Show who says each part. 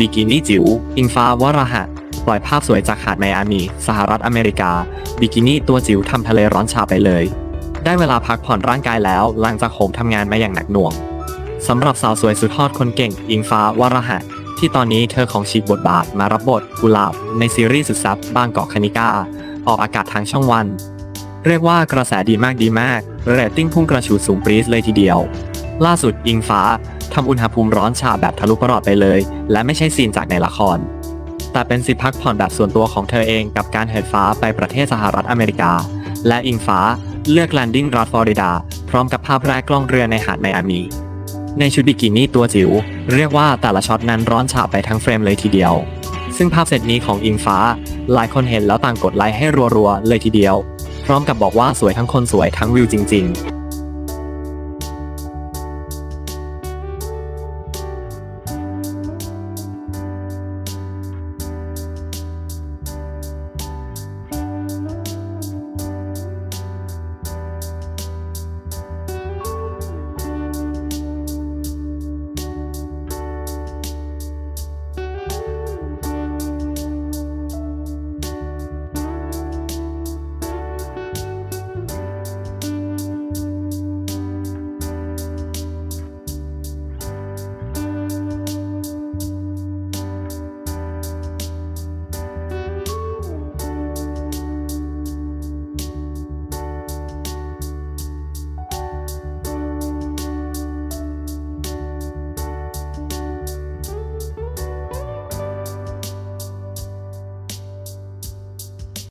Speaker 1: บิกินี่จิ๋ว อิงฟ้าวรหัสปล่อยภาพสวยจากหาดไมอามี สหรัฐอเมริกา บิกินี่ตัวจิ๋วทำทะเลร้อนชาไปเลย ได้เวลาพักผ่อนร่างกายแล้ว หลังจากโหมทำงานมาอย่างหนักหน่วงสำหรับสาวสวยสุดฮอตคนเก่ง อิงฟ้าวรหัสที่ตอนนี้เธอของฉีกบทบาทมารับบทกุหลาบในซีรีส์สุดซับบางกอกคณิก้าออกอากาศทางช่องวัน เรียกว่ากระแสดีมากดีมากเรตติ้งพุ่งกระฉูดสูงปรี๊ดเลยทีเดียว ล่าสุดอิงฟ้าทำอุณหภูมิร้อนชาแบบทะลุประหลอดไปเลย และไม่ใช่ซีนจากในละคร แต่เป็นสิพักผ่อนแบบส่วนตัวของเธอเองกับการเหินฟ้าไปประเทศสหรัฐอเมริกา และอิงฟ้าเลือกแลนดิ้งรัฐฟลอริดา พร้อมกับภาพแรกกล้องเรือในหาดไมอามีในชุดบิกินี่ตัวจิ๋วเรียกว่าแต่ละช็อตนั้นร้อนฉาไปทั้งเฟรมเลยทีเดียว ซึ่งภาพเซตนี้ของอิงฟ้า หลายคนเห็นแล้วต่างกดไลค์ให้รัวๆเลยทีเดียว พร้อมกับบอกว่าสวยทั้งคนสวยทั้งวิวจริง ๆ